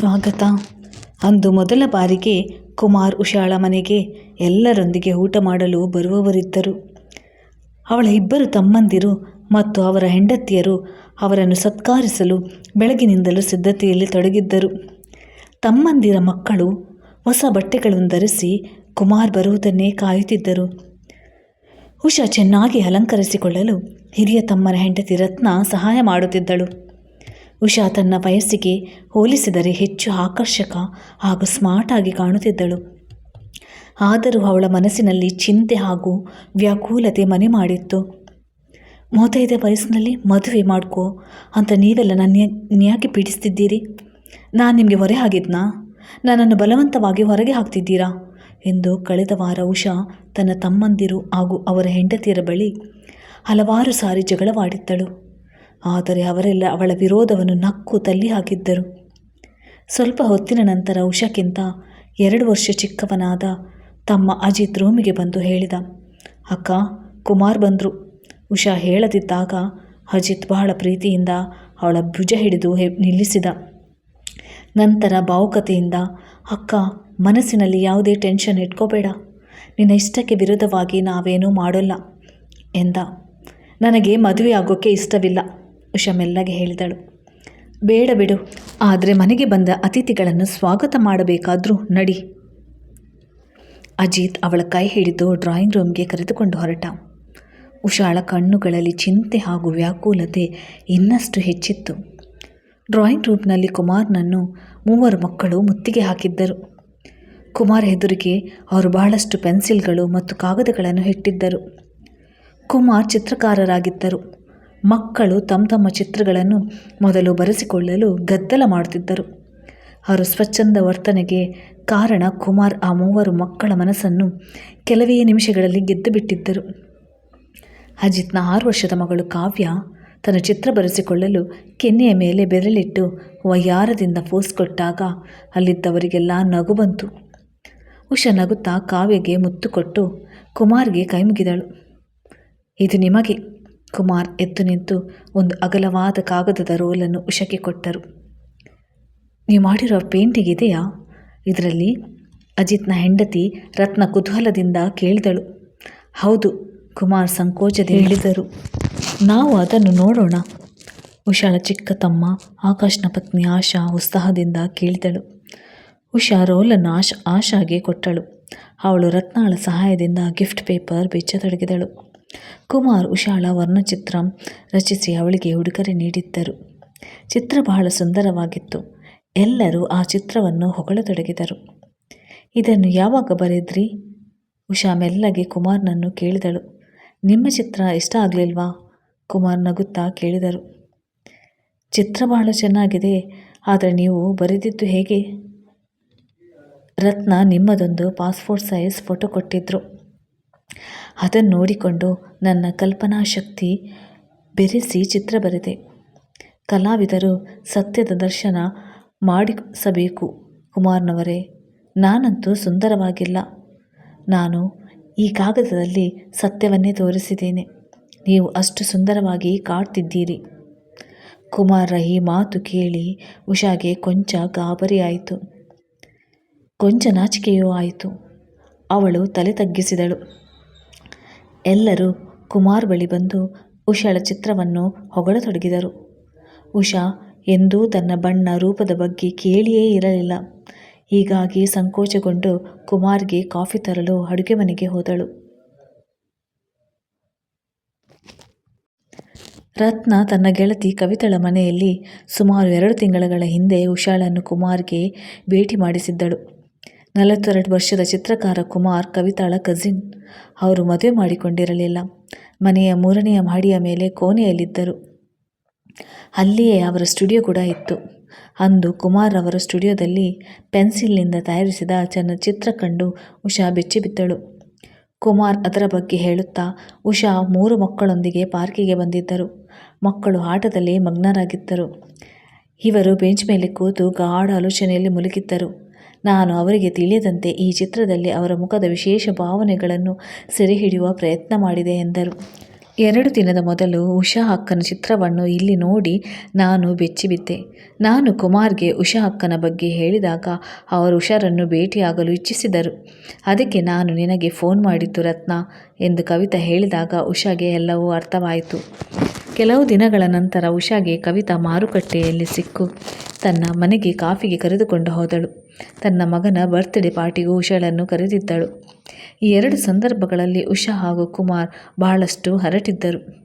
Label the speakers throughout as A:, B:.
A: ಸ್ವಾಗತ. ಅಂದು ಮೊದಲ ಬಾರಿಗೆ ಕುಮಾರ್ ಉಷಾಳ ಮನೆಗೆ ಎಲ್ಲರೊಂದಿಗೆ ಊಟ ಮಾಡಲು ಬರುವವರಿದ್ದರು. ಅವಳ ಇಬ್ಬರು ತಮ್ಮಂದಿರು ಮತ್ತು ಅವರ ಹೆಂಡತಿಯರು ಅವರನ್ನು ಸತ್ಕಾರಿಸಲು ಬೆಳಗಿನಿಂದಲೂ ಸಿದ್ಧತೆಯಲ್ಲಿ ತೊಡಗಿದ್ದರು. ತಮ್ಮಂದಿರ ಮಕ್ಕಳು ಹೊಸ ಬಟ್ಟೆಗಳನ್ನು ಧರಿಸಿ ಕುಮಾರ್ ಬರುವುದನ್ನೇ ಕಾಯುತ್ತಿದ್ದರು. ಉಷಾ ಚೆನ್ನಾಗಿ ಅಲಂಕರಿಸಿಕೊಳ್ಳಲು ಹಿರಿಯ ತಮ್ಮನ ಹೆಂಡತಿ ರತ್ನ ಸಹಾಯ ಮಾಡುತ್ತಿದ್ದಳು. ಉಷಾ ತನ್ನ ವಯಸ್ಸಿಗೆ ಹೋಲಿಸಿದರೆ ಹೆಚ್ಚು ಆಕರ್ಷಕ ಹಾಗೂ ಸ್ಮಾರ್ಟ್ ಆಗಿ ಕಾಣುತ್ತಿದ್ದಳು. ಆದರೂ ಅವಳ ಮನಸ್ಸಿನಲ್ಲಿ ಚಿಂತೆ ಹಾಗೂ ವ್ಯಾಕುಲತೆ ಮನೆ ಮಾಡಿತ್ತು. ಮೂವತ್ತೈದೇ ವಯಸ್ಸಿನಲ್ಲಿ ಮದುವೆ ಮಾಡ್ಕೋ ಅಂತ ನೀವೆಲ್ಲ ನನ್ನ ನ್ಯಾಕೆ ಪೀಡಿಸ್ತಿದ್ದೀರಿ? ನಾನು ನಿಮಗೆ ಹೊರೆ ಆಗಿದ್ನಾ ನನ್ನನ್ನು ಬಲವಂತವಾಗಿ ಹೊರಗೆ ಹಾಕ್ತಿದ್ದೀರಾ? ಎಂದು ಕಳೆದ ವಾರ ಉಷಾ ತನ್ನ ತಮ್ಮಂದಿರು ಹಾಗೂ ಅವರ ಹೆಂಡತಿಯರ ಬಳಿ ಹಲವಾರು ಸಾರಿ ಜಗಳವಾಡಿದ್ದಳು. ಆದರೆ ಅವರೆಲ್ಲ ಅವಳ ವಿರೋಧವನ್ನು ನಕ್ಕು ತಳ್ಳಿ ಹಾಕಿದ್ದರು. ಸ್ವಲ್ಪ ಹೊತ್ತಿನ ನಂತರ ಉಷಾಕ್ಕಿಂತ ಎರಡು ವರ್ಷ ಚಿಕ್ಕವನಾದ ತಮ್ಮ ಅಜಿತ್ ರೂಮಿಗೆ ಬಂದು ಹೇಳಿದ, ಅಕ್ಕ, ಕುಮಾರ್ ಬಂದರು. ಉಷಾ ಹೇಳದಿದ್ದಾಗ ಅಜಿತ್ ಬಹಳ ಪ್ರೀತಿಯಿಂದ ಅವಳ ಭುಜ ಹಿಡಿದು ನಿಲ್ಲಿಸಿದ. ನಂತರ ಭಾವುಕತೆಯಿಂದ ಅಕ್ಕ, ಮನಸ್ಸಿನಲ್ಲಿ ಯಾವುದೇ ಟೆನ್ಷನ್ ಇಟ್ಕೋಬೇಡ. ನಿನ್ನ ಇಷ್ಟಕ್ಕೆ ವಿರುದ್ಧವಾಗಿ ನಾವೇನೂ ಮಾಡೋಲ್ಲ ಎಂದ. ನನಗೆ ಮದುವೆ ಆಗೋಕ್ಕೆ ಇಷ್ಟವಿಲ್ಲ. ಉಷಾ ಮೆಲ್ಲಗೆ ಹೇಳಿದಳು. ಬೇಡ ಬಿಡು, ಆದರೆ ಮನೆಗೆ ಬಂದ ಅತಿಥಿಗಳನ್ನು ಸ್ವಾಗತ ಮಾಡಬೇಕಾದ್ರೂ ನಡಿ. ಅಜಿತ್ ಅವಳ ಕೈ ಹಿಡಿದು ಡ್ರಾಯಿಂಗ್ ರೂಮ್ಗೆ ಕರೆದುಕೊಂಡು ಹೊರಟ. ಉಷಾಳ ಕಣ್ಣುಗಳಲ್ಲಿ ಚಿಂತೆ ಹಾಗೂ ವ್ಯಾಕುಲತೆ ಇನ್ನಷ್ಟು ಹೆಚ್ಚಿತ್ತು. ಡ್ರಾಯಿಂಗ್ ರೂಮ್ನಲ್ಲಿ ಕುಮಾರ್ನನ್ನು ಮೂವರು ಮಕ್ಕಳು ಮುತ್ತಿಗೆ ಹಾಕಿದ್ದರು. ಕುಮಾರ್ ಎದುರಿಗೆ ಅವರು ಬಹಳಷ್ಟು ಪೆನ್ಸಿಲ್ಗಳು ಮತ್ತು ಕಾಗದಗಳನ್ನು ಇಟ್ಟಿದ್ದರು. ಕುಮಾರ್ ಚಿತ್ರಕಾರರಾಗಿದ್ದರು. ಮಕ್ಕಳು ತಮ್ಮ ತಮ್ಮ ಚಿತ್ರಗಳನ್ನು ಮೊದಲು ಬರೆಸಿಕೊಳ್ಳಲು ಗದ್ದಲ ಮಾಡುತ್ತಿದ್ದರು. ಅವರು ಸ್ವಚ್ಛಂದ ವರ್ತನೆಗೆ ಕಾರಣ ಕುಮಾರ್ ಆ ಮೂವರು ಮಕ್ಕಳ ಮನಸ್ಸನ್ನು ಕೆಲವೇ ನಿಮಿಷಗಳಲ್ಲಿ ಗೆದ್ದು ಬಿಟ್ಟಿದ್ದರು ಅಜಿತ್ನ ಆರು ವರ್ಷದ ಮಗಳು ಕಾವ್ಯ ತನ್ನ ಚಿತ್ರ ಬರೆಸಿಕೊಳ್ಳಲು ಕೆನ್ನೆಯ ಮೇಲೆ ಬೆರಳಿಟ್ಟು ವಯ್ಯಾರದಿಂದ ಫೋಸ್ ಕೊಟ್ಟಾಗ ಅಲ್ಲಿದ್ದವರಿಗೆಲ್ಲ ನಗು ಬಂತು. ಉಷಾ ನಗುತ್ತಾ ಕಾವ್ಯಗೆ ಮುತ್ತು ಕೊಟ್ಟು ಕುಮಾರ್ಗೆ ಕೈ ಮುಗಿದಳು ಇದು ನಿಮಗೆ. ಕುಮಾರ್ ಎದ್ದು ನಿಂತು ಒಂದು ಅಗಲವಾದ ಕಾಗದದ ರೋಲನ್ನು ಉಷಕ್ಕೆ ಕೊಟ್ಟರು. ನೀವು ಮಾಡಿರೋ ಪೇಂಟಿಂಗ್ ಇದೆಯಾ ಇದರಲ್ಲಿ ಅಜಿತ್ನ ಹೆಂಡತಿ ರತ್ನ ಕುತೂಹಲದಿಂದ ಕೇಳಿದಳು. ಹೌದು, ಕುಮಾರ್ ಸಂಕೋಚದ ಹೇಳಿದರು. ನಾವು ಅದನ್ನು ನೋಡೋಣ. ಉಷಾಳ ಚಿಕ್ಕ ತಮ್ಮ ಆಕಾಶ್ನ ಪತ್ನಿ ಆಶಾ ಉತ್ಸಾಹದಿಂದ ಕೇಳಿದಳು. ಉಷಾ ರೋಲನ್ನು ಆಶ್, ಆಶಾಗೆ ಕೊಟ್ಟಳು. ಅವಳು ರತ್ನಾಳ ಸಹಾಯದಿಂದ ಗಿಫ್ಟ್ ಪೇಪರ್ ಬೆಚ್ಚತೊಡಗಿದಳು ಕುಮಾರ್ ಉಷಾಳ ವರ್ಣಚಿತ್ರ ರಚಿಸಿ ಅವಳಿಗೆ ಉಡುಗೊರೆ ನೀಡಿದ್ದರು. ಚಿತ್ರ ಬಹಳ ಸುಂದರವಾಗಿತ್ತು. ಎಲ್ಲರೂ ಆ ಚಿತ್ರವನ್ನು ಹೊಗಳತೊಡಗಿದರು. ಇದನ್ನು ಯಾವಾಗ ಬರೆದ್ರಿ? ಉಷಾ ಮೆಲ್ಲಗೆ ಕುಮಾರ್ನನ್ನು ಕೇಳಿದಳು. ನಿಮ್ಮ ಚಿತ್ರ ಇಷ್ಟ ಆಗಲಿಲ್ವಾ? ಕುಮಾರ್ ನಗುತ್ತಾ ಕೇಳಿದರು. ಚಿತ್ರ ಬಹಳ ಚೆನ್ನಾಗಿದೆ, ಆದರೆ ನೀವು ಬರೆದಿದ್ದು ಹೇಗೆ? ರತ್ನ ನಿಮ್ಮದೊಂದು ಪಾಸ್ಪೋರ್ಟ್ ಸೈಜ್ ಫೋಟೋ ಕೊಟ್ಟಿದ್ದರು ಅದನ್ನು ನೋಡಿಕೊಂಡು ನನ್ನ ಕಲ್ಪನಾ ಶಕ್ತಿ ಬೆರೆಸಿ ಚಿತ್ರ ಬರೆದೆ. ಕಲಾವಿದರು ಸತ್ಯದ ದರ್ಶನ ಮಾಡಿಸಬೇಕು ಕುಮಾರ್ನವರೇ. ನಾನಂತೂ ಸುಂದರವಾಗಿಲ್ಲ. ನಾನು ಈ ಕಾಗದದಲ್ಲಿ ಸತ್ಯವನ್ನೇ ತೋರಿಸಿದ್ದೇನೆ. ನೀವು ಅಷ್ಟು ಸುಂದರವಾಗಿ ಕಾಡ್ತಿದ್ದೀರಿ. ಕುಮಾರ ಈ ಮಾತು ಕೇಳಿ ಉಷಾಗೆ ಕೊಂಚ ಗಾಬರಿಯಾಯಿತು ಕೊಂಚ ನಾಚಿಕೆಯೂ ಆಯಿತು. ಅವಳು ತಲೆ ತಗ್ಗಿಸಿದಳು. ಎಲ್ಲರೂ ಕುಮಾರ್ ಬಳಿ ಬಂದು ಉಷಾಳ ಚಿತ್ರವನ್ನು ಹೊಗಳತೊಡಗಿದರು. ಉಷಾ ಎಂದೂ ತನ್ನ ಬಣ್ಣ ರೂಪದ ಬಗ್ಗೆ ಕೇಳಿಯೇ ಇರಲಿಲ್ಲ. ಹೀಗಾಗಿ ಸಂಕೋಚಗೊಂಡು ಕುಮಾರ್ಗೆ ಕಾಫಿ ತರಲು ಅಡುಗೆ ಮನೆಗೆ ಹೋದಳು. ರತ್ನ ತನ್ನ ಗೆಳತಿ ಕವಿತಳ ಮನೆಯಲ್ಲಿ ಸುಮಾರು ಎರಡು ತಿಂಗಳ ಹಿಂದೆ ಉಷಾಳನ್ನು ಕುಮಾರ್ಗೆ ಭೇಟಿ ಮಾಡಿಸಿದ್ದಳು. ನಲವತ್ತೆರಡು ವರ್ಷದ ಚಿತ್ರಕಾರ ಕುಮಾರ್ ಕವಿತಾಳ ಕಸಿನ್ ಅವರು ಮದುವೆ ಮಾಡಿಕೊಂಡಿರಲಿಲ್ಲ. ಮನೆಯ ಮೂರನೆಯ ಮಹಡಿಯ ಮೇಲೆ ಕೋಣೆಯಲ್ಲಿದ್ದರು. ಅಲ್ಲಿಯೇ ಅವರ ಸ್ಟುಡಿಯೋ ಕೂಡ ಇತ್ತು. ಅಂದು ಕುಮಾರ್ ಅವರ ಸ್ಟುಡಿಯೋದಲ್ಲಿ ಪೆನ್ಸಿಲ್ನಿಂದ ತಯಾರಿಸಿದ ಚನ್ನ ಚಿತ್ರ ಕಂಡು ಉಷಾ ಬೆಚ್ಚಿಬಿದ್ದಳು. ಕುಮಾರ್ ಅದರ ಬಗ್ಗೆ ಹೇಳುತ್ತಾ ಉಷಾ ಮೂರು ಮಕ್ಕಳೊಂದಿಗೆ ಪಾರ್ಕಿಗೆ ಬಂದಿದ್ದರು. ಮಕ್ಕಳು ಆಟದಲ್ಲಿ ಮಗ್ನರಾಗಿದ್ದರು. ಇವರು ಬೆಂಚ್ ಮೇಲೆ ಕೂತು ಗಾಢ ಆಲೋಚನೆಯಲ್ಲಿ ಮುಳುಗಿದ್ದರು. ನಾನು ಅವರಿಗೆ ತಿಳಿಯದಂತೆ ಈ ಚಿತ್ರದಲ್ಲಿ ಅವರ ಮುಖದ ವಿಶೇಷ ಭಾವನೆಗಳನ್ನು ಸೆರೆಹಿಡಿಯುವ ಪ್ರಯತ್ನ ಮಾಡಿದೆ ಎಂದರು. ಎರಡು ದಿನದ ಮೊದಲು ಉಷಾ ಅಕ್ಕನ ಚಿತ್ರವನ್ನು ಇಲ್ಲಿ ನೋಡಿ ನಾನು ಬೆಚ್ಚಿಬಿದ್ದೆ. ನಾನು ಕುಮಾರ್ಗೆ ಉಷಾ ಅಕ್ಕನ ಬಗ್ಗೆ ಹೇಳಿದಾಗ ಅವರು ಉಷಾರನ್ನು ಭೇಟಿಯಾಗಲು ಇಚ್ಛಿಸಿದರು. ಅದಕ್ಕೆ ನಾನು ನಿನಗೆ ಫೋನ್ ಮಾಡಿದ್ದು ರತ್ನ ಎಂದು ಕವಿತಾ ಹೇಳಿದಾಗ ಉಷಾಗೆ ಎಲ್ಲವೂ ಅರ್ಥವಾಯಿತು. ಕೆಲವು ದಿನಗಳ ನಂತರ ಉಷಾಗೆ ಕವಿತಾ ಮಾರುಕಟ್ಟೆಯಲ್ಲಿ ಸಿಕ್ಕು. ತನ್ನ ಮನೆಗೆ ಕಾಫಿಗೆ ಕರೆದುಕೊಂಡು ಹೋದಳು. ತನ್ನ ಮಗನ ಬರ್ತ್ಡೇ ಪಾರ್ಟಿಗೂ ಉಷಾಳನ್ನು ಕರೆದಿದ್ದಳು. ಈ ಎರಡು ಸಂದರ್ಭಗಳಲ್ಲಿ ಉಷಾ ಹಾಗೂ ಕುಮಾರ್ ಬಹಳಷ್ಟು ಹರಟಿದ್ದರು.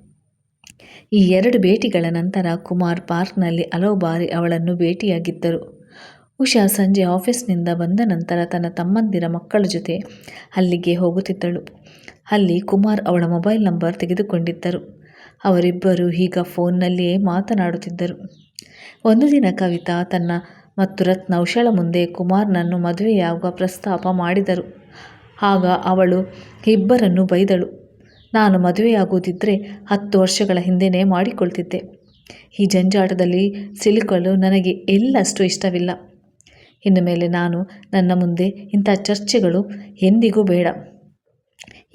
A: ಈ ಎರಡು ಭೇಟಿಗಳ ನಂತರ ಕುಮಾರ್ ಪಾರ್ಕ್ನಲ್ಲಿ ಹಲವು ಬಾರಿ ಅವಳನ್ನು ಭೇಟಿಯಾಗಿದ್ದರು. ಉಷಾ ಸಂಜೆ ಆಫೀಸ್ನಿಂದ ಬಂದ ನಂತರ ತನ್ನ ತಮ್ಮಂದಿರ ಮಕ್ಕಳ ಜೊತೆ ಅಲ್ಲಿಗೆ ಹೋಗುತ್ತಿದ್ದಳು. ಅಲ್ಲಿ ಕುಮಾರ್ ಅವಳ ಮೊಬೈಲ್ ನಂಬರ್ ತೆಗೆದುಕೊಂಡಿದ್ದರು. ಅವರಿಬ್ಬರು ಈಗ ಫೋನ್ನಲ್ಲಿಯೇ ಮಾತನಾಡುತ್ತಿದ್ದರು. ಒಂದು ದಿನ ಕವಿತಾ ತನ್ನ ಮತ್ತು ರತ್ನ ಉಷಳ ಮುಂದೆ ಕುಮಾರ್ನನ್ನು ಮದುವೆಯಾಗುವ ಪ್ರಸ್ತಾಪ ಮಾಡಿದರು. ಆಗ ಅವಳು ಇಬ್ಬರನ್ನು ಬೈದಳು. ನಾನು ಮದುವೆಯಾಗುವುದಿದ್ದರೆ ಹತ್ತು ವರ್ಷಗಳ ಹಿಂದೆಯೇ ಮಾಡಿಕೊಳ್ತಿದ್ದೆ. ಈ ಜಂಜಾಟದಲ್ಲಿ ಸಿಲುಕಲು ನನಗೆ ಎಲ್ಲಷ್ಟು ಇಷ್ಟವಿಲ್ಲ. ಇನ್ನು ಮೇಲೆ ನಾನು ನನ್ನ ಮುಂದೆ ಇಂಥ ಚರ್ಚೆಗಳು ಎಂದಿಗೂ ಬೇಡ.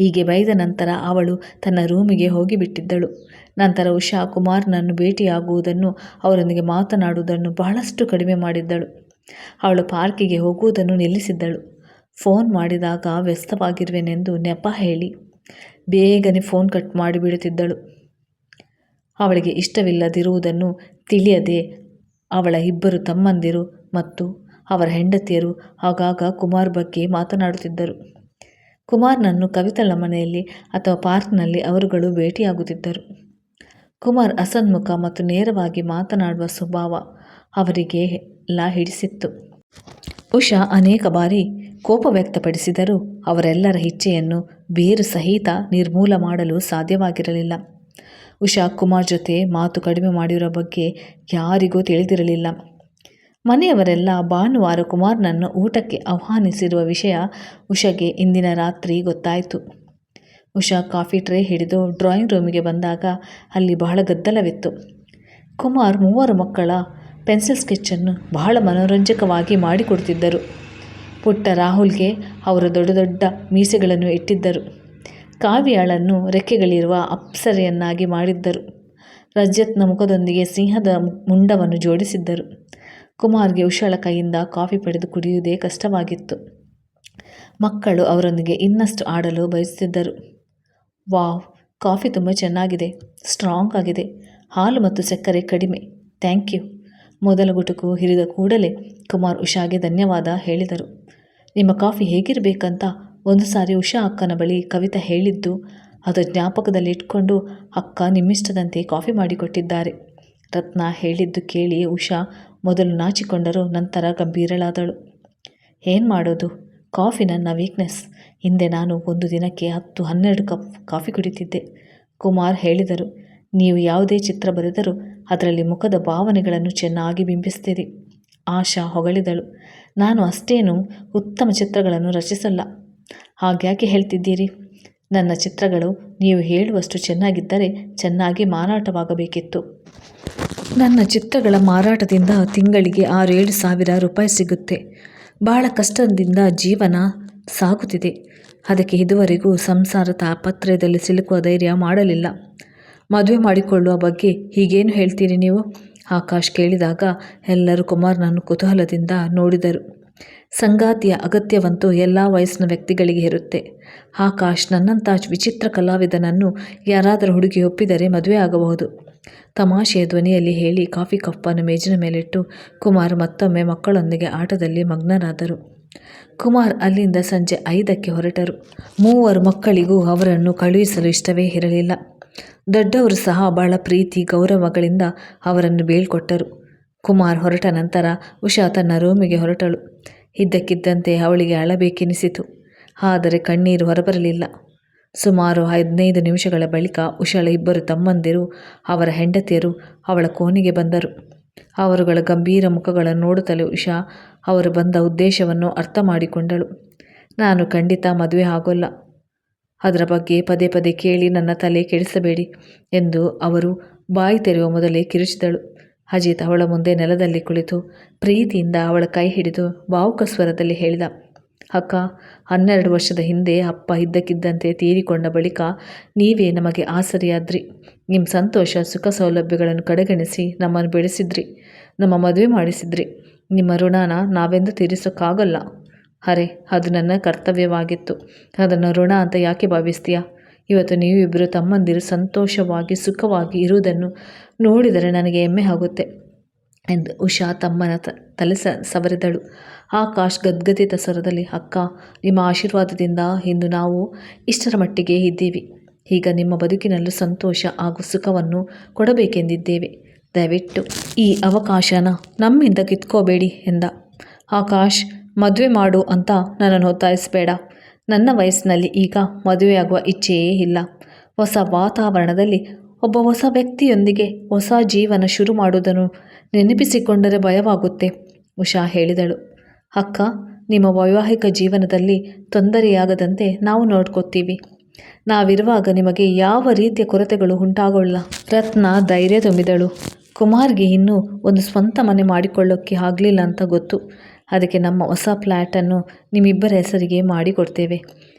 A: ಹೀಗೆ ಬೈದ ನಂತರ ಅವಳು ತನ್ನ ರೂಮಿಗೆ ಹೋಗಿಬಿಟ್ಟಿದ್ದಳು. ನಂತರ ಉಷಾ ಕುಮಾರ್ನನ್ನು ಭೇಟಿಯಾಗುವುದನ್ನು, ಅವರೊಂದಿಗೆ ಮಾತನಾಡುವುದನ್ನು ಬಹಳಷ್ಟು ಕಡಿಮೆ ಮಾಡಿದ್ದಳು. ಅವಳು ಪಾರ್ಕಿಗೆ ಹೋಗುವುದನ್ನು ನಿಲ್ಲಿಸಿದ್ದಳು. ಫೋನ್ ಮಾಡಿದಾಗ, ವ್ಯಸ್ತವಾಗಿರುವೆನೆಂದು ನೆಪ ಹೇಳಿ. ಬೇಗನೆ ಫೋನ್ ಕಟ್ ಮಾಡಿಬಿಡುತ್ತಿದ್ದಳು ಅವಳಿಗೆ ಇಷ್ಟವಿಲ್ಲದಿರುವುದನ್ನು ತಿಳಿಯದೆ ಅವಳ ಇಬ್ಬರು ತಮ್ಮಂದಿರು ಮತ್ತು ಅವರ ಹೆಂಡತಿಯರು ಆಗಾಗ ಕುಮಾರ್ ಬಗ್ಗೆ ಮಾತನಾಡುತ್ತಿದ್ದರು. ಕುಮಾರ್ನನ್ನು ಕವಿತಳ ಮನೆಯಲ್ಲಿ ಅಥವಾ ಪಾರ್ಕ್ನಲ್ಲಿ ಅವರುಗಳು ಭೇಟಿಯಾಗುತ್ತಿದ್ದರು. ಕುಮಾರ್ ಅಸನ್ಮುಖ ಮತ್ತು ನೇರವಾಗಿ ಮಾತನಾಡುವ ಸ್ವಭಾವ ಅವರಿಗೆ ಎಲ್ಲ ಹಿಡಿಸಿತ್ತು. ಉಷಾ ಅನೇಕ ಬಾರಿ ಕೋಪ ವ್ಯಕ್ತಪಡಿಸಿದರೂ ಅವರೆಲ್ಲರ ಇಚ್ಛೆಯನ್ನು ಬೇರು ಸಹಿತ ನಿರ್ಮೂಲ ಮಾಡಲು ಸಾಧ್ಯವಾಗಿರಲಿಲ್ಲ. ಉಷಾ ಕುಮಾರ್ ಜೊತೆ ಮಾತು ಕಡಿಮೆ ಮಾಡಿರೋ ಬಗ್ಗೆ ಯಾರಿಗೂ ತಿಳಿದಿರಲಿಲ್ಲ. ಮನೆಯವರೆಲ್ಲ ಭಾನುವಾರ ಕುಮಾರ್ನನ್ನು ಊಟಕ್ಕೆ ಆಹ್ವಾನಿಸಿರುವ ವಿಷಯ ಉಷಾಗೆ ಇಂದಿನ ರಾತ್ರಿ ಗೊತ್ತಾಯಿತು. ಉಷಾ ಕಾಫಿ ಟ್ರೇ ಹಿಡಿದು ಡ್ರಾಯಿಂಗ್ ರೂಮಿಗೆ ಬಂದಾಗ ಅಲ್ಲಿ ಬಹಳ ಗದ್ದಲವಿತ್ತು. ಕುಮಾರ್ ಮೂವರು ಮಕ್ಕಳ ಪೆನ್ಸಿಲ್ ಸ್ಕೆಚ್ಚನ್ನು ಬಹಳ ಮನೋರಂಜಕವಾಗಿ ಮಾಡಿಕೊಡ್ತಿದ್ದರು ಪುಟ್ಟ ರಾಹುಲ್ಗೆ ಅವರು ದೊಡ್ಡ ದೊಡ್ಡ ಮೀಸೆಗಳನ್ನು ಇಟ್ಟಿದ್ದರು. ಕಾವ್ಯಾಳನ್ನು ರೆಕ್ಕೆಗಳಿರುವ ಅಪ್ಸರೆಯನ್ನಾಗಿ ಮಾಡಿದ್ದರು. ರಜತ್ನ ಮುಖದೊಂದಿಗೆ ಸಿಂಹದ ಮುಂಡವನ್ನು ಜೋಡಿಸಿದ್ದರು. ಕುಮಾರ್ಗೆ ಉಷಾಳ ಕೈಯಿಂದ ಕಾಫಿ ಪಡೆದು ಕುಡಿಯುವುದೇ ಕಷ್ಟವಾಗಿತ್ತು. ಮಕ್ಕಳು ಅವರೊಂದಿಗೆ ಇನ್ನಷ್ಟು ಆಡಲು ಬಯಸುತ್ತಿದ್ದರು. ವಾವ್, ಕಾಫಿ ತುಂಬ ಚೆನ್ನಾಗಿದೆ, ಸ್ಟ್ರಾಂಗ್ ಆಗಿದೆ, ಹಾಲು ಮತ್ತು ಸಕ್ಕರೆ ಕಡಿಮೆ, ಥ್ಯಾಂಕ್ ಯು. ಮೊದಲ ಗುಟುಕು ಹಿರಿದ ಕೂಡಲೇ ಕುಮಾರ್ ಉಷಾಗೆ ಧನ್ಯವಾದ ಹೇಳಿದರು. ನಿಮ್ಮ ಕಾಫಿ ಹೇಗಿರಬೇಕಂತ ಒಂದು ಸಾರಿ ಉಷಾ ಅಕ್ಕನ ಬಳಿ ಕವಿತಾ ಹೇಳಿದ್ದು, ಅದು ಜ್ಞಾಪಕದಲ್ಲಿ ಇಟ್ಕೊಂಡು ಅಕ್ಕ ನಿಮ್ಮಿಷ್ಟದಂತೆ ಕಾಫಿ ಮಾಡಿಕೊಟ್ಟಿದ್ದಾರೆ. ರತ್ನ ಹೇಳಿದ್ದು ಕೇಳಿ ಉಷಾ ಮೊದಲು ನಾಚಿಕೊಂಡರು ನಂತರ ಗಂಭೀರಳಾದಳು. ಏನು ಮಾಡೋದು? ಕಾಫಿ ನನ್ನ ವೀಕ್ನೆಸ್ ಹಿಂದೆ ನಾನು ಒಂದು ದಿನಕ್ಕೆ ಹತ್ತು, ಹನ್ನೆರಡು ಕಪ್ ಕಾಫಿ ಕುಡಿತಿದ್ದೆ, ಕುಮಾರ್ ಹೇಳಿದರು. ನೀವು ಯಾವುದೇ ಚಿತ್ರ ಬರೆದರೂ ಅದರಲ್ಲಿ ಮುಖದ ಭಾವನೆಗಳನ್ನು ಚೆನ್ನಾಗಿ ಬಿಂಬಿಸ್ತೀರಿ. ಆಶಾ ಹೊಗಳಿದಳು. ನಾನು ಅಷ್ಟೇನು ಉತ್ತಮ ಚಿತ್ರಗಳನ್ನು ರಚಿಸಲ್ಲ. ಹಾಗ್ಯಾಕೆ ಹೇಳ್ತಿದ್ದೀರಿ? ನನ್ನ ಚಿತ್ರಗಳು ನೀವು ಹೇಳುವಷ್ಟು ಚೆನ್ನಾಗಿದ್ದರೆ ಚೆನ್ನಾಗಿ ಮಾರಾಟವಾಗಬೇಕಿತ್ತು. ನನ್ನ ಚಿತ್ರಗಳ ಮಾರಾಟದಿಂದ ತಿಂಗಳಿಗೆ ಆರು ಏಳು ಸಾವಿರ ರೂಪಾಯಿ ಸಿಗುತ್ತೆ. ಭಾಳ ಕಷ್ಟದಿಂದ ಜೀವನ ಸಾಗುತ್ತಿದೆ. ಅದಕ್ಕೆ ಇದುವರೆಗೂ ಸಂಸಾರ ತಾಪತ್ರಯದಲ್ಲಿ ಸಿಲುಕುವ ಧೈರ್ಯ ಮಾಡಲಿಲ್ಲ. ಮದುವೆ ಮಾಡಿಕೊಳ್ಳುವ ಬಗ್ಗೆ ಹೀಗೇನು ಹೇಳ್ತೀರಿ ನೀವು? ಆಕಾಶ್ ಕೇಳಿದಾಗ ಎಲ್ಲರೂ ಕುಮಾರ್ನನ್ನು ಕುತೂಹಲದಿಂದ ನೋಡಿದರು. ಸಂಗಾತಿಯ ಅಗತ್ಯವಂತೂ ಎಲ್ಲ ವಯಸ್ಸಿನ ವ್ಯಕ್ತಿಗಳಿಗೆ ಇರುತ್ತೆ. ಆಕಾಶ್ ನನ್ನಂಥ ವಿಚಿತ್ರ ಕಲಾವಿದನನ್ನು ಯಾರಾದರೂ ಹುಡುಗಿ ಒಪ್ಪಿದರೆ ಮದುವೆ ಆಗಬಹುದು. ತಮಾಷೆಯ ಧ್ವನಿಯಲ್ಲಿ ಹೇಳಿ ಕಾಫಿ ಕಪ್ಪನ್ನು ಮೇಜಿನ ಮೇಲಿಟ್ಟು ಕುಮಾರ್ ಮತ್ತೊಮ್ಮೆ ಮಕ್ಕಳೊಂದಿಗೆ ಆಟದಲ್ಲಿ ಮಗ್ನರಾದರು. ಕುಮಾರ್ ಅಲ್ಲಿಂದ ಸಂಜೆ ಐದಕ್ಕೆ ಹೊರಟರು. ಮೂವರು ಮಕ್ಕಳಿಗೂ ಅವರನ್ನು ಕಳುಹಿಸಲು ಇಷ್ಟವೇ ಇರಲಿಲ್ಲ. ದೊಡ್ಡವರು ಸಹ ಬಹಳ ಪ್ರೀತಿ, ಗೌರವಗಳಿಂದ ಅವರನ್ನು ಬೀಳ್ಕೊಟ್ಟರು. ಕುಮಾರ್ ಹೊರಟ ನಂತರ ಉಷಾ ತನ್ನ ರೂಮಿಗೆ ಹೊರಟಳು. ಇದ್ದಕ್ಕಿದ್ದಂತೆ ಅವಳಿಗೆ ಅಳಬೇಕೆನಿಸಿತು. ಆದರೆ ಕಣ್ಣೀರು ಹೊರಬರಲಿಲ್ಲ. ಸುಮಾರು ಹದಿನೈದು ನಿಮಿಷಗಳ ಬಳಿಕ ಉಷಾಳ ಇಬ್ಬರು ತಮ್ಮಂದಿರು, ಅವರ ಹೆಂಡತಿಯರು ಅವಳ ಕೋಣೆಗೆ ಬಂದರು. ಅವರುಗಳ ಗಂಭೀರ ಮುಖಗಳನ್ನು ನೋಡುತ್ತಲೇ ಉಷಾ ಅವರು ಬಂದ ಉದ್ದೇಶವನ್ನು ಅರ್ಥ ಮಾಡಿಕೊಂಡಳು. ನಾನು ಖಂಡಿತ ಮದುವೆ ಆಗೋಲ್ಲ. ಅದರ ಬಗ್ಗೆ ಪದೇ ಪದೇ ಕೇಳಿ ನನ್ನ ತಲೆ ಕೆಡಿಸಬೇಡಿ ಎಂದು ಅವರು ಬಾಯಿ ತೆರೆಯುವ ಮೊದಲೇ ಕಿರುಚಿದಳು ಅಜಿತ್ ಅವಳ ಮುಂದೆ ನೆಲದಲ್ಲಿ ಕುಳಿತು ಪ್ರೀತಿಯಿಂದ ಅವಳ ಕೈ ಹಿಡಿದು ಭಾವುಕ ಸ್ವರದಲ್ಲಿ ಹೇಳಿದ ಅಕ್ಕ, ಹನ್ನೆರಡು ವರ್ಷದ ಹಿಂದೆ ಅಪ್ಪ ಇದ್ದಕ್ಕಿದ್ದಂತೆ ತೀರಿಕೊಂಡ ಬಳಿಕ ನೀವೇ ನಮಗೆ ಆಸರೆಯಾದ್ರಿ. ನಿಮ್ಮ ಸಂತೋಷ, ಸುಖ ಸೌಲಭ್ಯಗಳನ್ನು ಕಡೆಗಣಿಸಿ ನಮ್ಮನ್ನು ಬೆಳೆಸಿದ್ರಿ, ನಮ್ಮ ಮದುವೆ ಮಾಡಿಸಿದ್ರಿ. ನಿಮ್ಮ ಋಣನ ನಾವೆಂದು ತೀರಿಸೋಕ್ಕಾಗಲ್ಲ. ಅರೆ, ಅದು ನನ್ನ ಕರ್ತವ್ಯವಾಗಿತ್ತು. ಅದನ್ನು ಋಣ ಅಂತ ಯಾಕೆ ಭಾವಿಸ್ತೀಯಾ? ಇವತ್ತು ನೀವಿಬ್ಬರು ತಮ್ಮಂದಿರು ಸಂತೋಷವಾಗಿ, ಸುಖವಾಗಿ ಇರುವುದನ್ನು ನೋಡಿದರೆ ನನಗೆ ಹೆಮ್ಮೆ ಆಗುತ್ತೆ. ಎಂದು ಉಷಾ ತಮ್ಮನ ತಲೆ ಸ, ಸವರಿದಳು. ಆಕಾಶ್ ಗದ್ಗದಿತ ಸ್ವರದಲ್ಲಿ ಅಕ್ಕ, ನಿಮ್ಮ ಆಶೀರ್ವಾದದಿಂದ ಇಂದು ನಾವು ಇಷ್ಟರ ಮಟ್ಟಿಗೆ ಇದ್ದೀವಿ. ಈಗ ನಿಮ್ಮ ಬದುಕಿನಲ್ಲೂ ಸಂತೋಷ ಹಾಗೂ ಸುಖವನ್ನು ಕೊಡಬೇಕೆಂದಿದ್ದೇವೆ. ದಯವಿಟ್ಟು ಈ ಅವಕಾಶನ ನಮ್ಮಿಂದ ಕಿತ್ಕೋಬೇಡಿ ಎಂದ. ಆಕಾಶ್, ಮದುವೆ ಮಾಡು ಅಂತ ನನ್ನನ್ನು ಒತ್ತಾಯಿಸಬೇಡ. ನನ್ನ ವಯಸ್ಸಿನಲ್ಲಿ ಈಗ ಮದುವೆಯಾಗುವ ಇಚ್ಛೆಯೇ ಇಲ್ಲ. ಹೊಸ ವಾತಾವರಣದಲ್ಲಿ ಒಬ್ಬ ಹೊಸ ವ್ಯಕ್ತಿಯೊಂದಿಗೆ ಹೊಸ ಜೀವನ ಶುರು ಮಾಡುವುದನ್ನು ನೆನಪಿಸಿಕೊಂಡರೆ ಭಯವಾಗುತ್ತೆ, ಉಷಾ ಹೇಳಿದಳು. ಅಕ್ಕ, ನಿಮ್ಮ ವೈವಾಹಿಕ ಜೀವನದಲ್ಲಿ ತೊಂದರೆಯಾಗದಂತೆ ನಾವು ನೋಡ್ಕೋತೀವಿ. ನಾವಿರುವಾಗ ನಿಮಗೆ ಯಾವ ರೀತಿಯ ಕೊರತೆಗಳು ಉಂಟಾಗೋಲ್ಲ ರತ್ನ ಧೈರ್ಯ ತುಂಬಿದಳು. ಕುಮಾರ್ಗೆ ಇನ್ನೂ ಒಂದು ಸ್ವಂತ ಮನೆ ಮಾಡಿಕೊಳ್ಳೋಕ್ಕೆ ಆಗಲಿಲ್ಲ ಅಂತ ಗೊತ್ತು. ಅದಕ್ಕೆ ನಮ್ಮ ಹೊಸ ಫ್ಲ್ಯಾಟನ್ನು ನಿಮ್ಮಿಬ್ಬರ ಹೆಸರಿಗೆ ಮಾಡಿಕೊಡ್ತೇವೆ.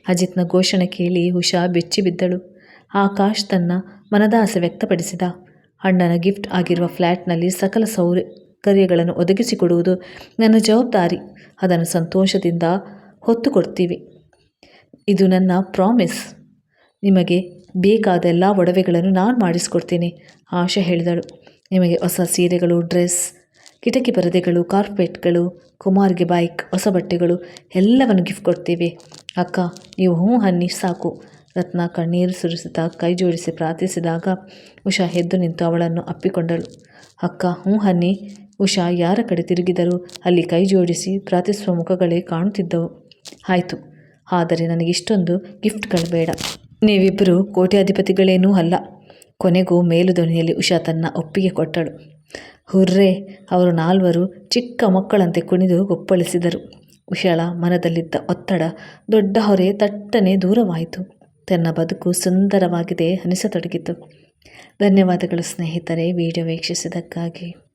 A: ಅಜಿತ್ನ ಘೋಷಣೆ ಕೇಳಿ ಉಷಾ ಬೆಚ್ಚಿ ಬಿದ್ದಳು ಆಕಾಶ್ ತನ್ನ ಮನದಾಸೆ ವ್ಯಕ್ತಪಡಿಸಿದ. ಅಣ್ಣನ ಗಿಫ್ಟ್ ಆಗಿರುವ ಫ್ಲ್ಯಾಟ್ನಲ್ಲಿ ಸಕಲ ಸೌಕರ್ಯಗಳನ್ನು ಒದಗಿಸಿಕೊಡುವುದು ನನ್ನ ಜವಾಬ್ದಾರಿ. ಅದನ್ನು ಸಂತೋಷದಿಂದ ಹೊತ್ತು ಕೊಡ್ತೀವಿ ಇದು ನನ್ನ ಪ್ರಾಮಿಸ್. ನಿಮಗೆ ಬೇಕಾದ ಎಲ್ಲ ಒಡವೆಗಳನ್ನು ನಾನು ಮಾಡಿಸ್ಕೊಡ್ತೀನಿ, ಆಶಾ ಹೇಳಿದಳು. ನಿಮಗೆ ಹೊಸ ಸೀರೆಗಳು, ಡ್ರೆಸ್, ಕಿಟಕಿ ಪರದೆಗಳು, ಕಾರ್ಪೆಟ್ಗಳು, ಕುಮಾರ್ಗೆ ಬೈಕ್ ಹೊಸ ಬಟ್ಟೆಗಳು ಎಲ್ಲವನ್ನು ಗಿಫ್ಟ್ ಕೊಡ್ತೀವಿ. ಅಕ್ಕ, ನೀವು ಹ್ಞೂ ಹನ್ನಿ ಸಾಕು. ರತ್ನ ಕಣ್ಣೀರು ಸುರಿಸುತ್ತಾ ಕೈ ಜೋಡಿಸಿ ಪ್ರಾರ್ಥಿಸಿದಾಗ ಉಷಾ ಎದ್ದು ನಿಂತು ಅವಳನ್ನು ಅಪ್ಪಿಕೊಂಡಳು. ಅಕ್ಕ, ಹ್ಞೂ ಹನ್ನಿ. ಉಷಾ, ಯಾರ ಕಡೆ ತಿರುಗಿದರೂ ಅಲ್ಲಿ ಕೈ ಜೋಡಿಸಿ ಪ್ರಾರ್ಥಿಸುವ ಮುಖಗಳೇ ಕಾಣುತ್ತಿದ್ದವು. ಆಯಿತು. ಆದರೆ ನನಗಿಷ್ಟೊಂದು ಗಿಫ್ಟ್ಗಳು ಬೇಡ. ನೀವಿಬ್ಬರು ಕೋಟ್ಯಾಧಿಪತಿಗಳೇನೂ ಅಲ್ಲ. ಕೊನೆಗೂ ಮೇಲು ಧ್ವನಿಯಲ್ಲಿ ಉಷಾ ತನ್ನ ಒಪ್ಪಿಗೆ ಕೊಟ್ಟಳು. ಹುರ್ರೆ, ಅವರು ನಾಲ್ವರು ಚಿಕ್ಕ ಮಕ್ಕಳಂತೆ ಕುಣಿದು ಒಪ್ಪಳಿಸಿದರು ಉಷಾಳ ಮನದಲ್ಲಿದ್ದ ಒತ್ತಡ ದೊಡ್ಡ ಹೊರೆ ತಟ್ಟನೆ ದೂರವಾಯಿತು. ತನ್ನ ಬದುಕು ಸುಂದರವಾಗಿದೆ ಅನಿಸತೊಡಗಿತು ಧನ್ಯವಾದಗಳು ಸ್ನೇಹಿತರೆ ವೀಡಿಯೋ ವೀಕ್ಷಿಸಿದ್ದಕ್ಕಾಗಿ.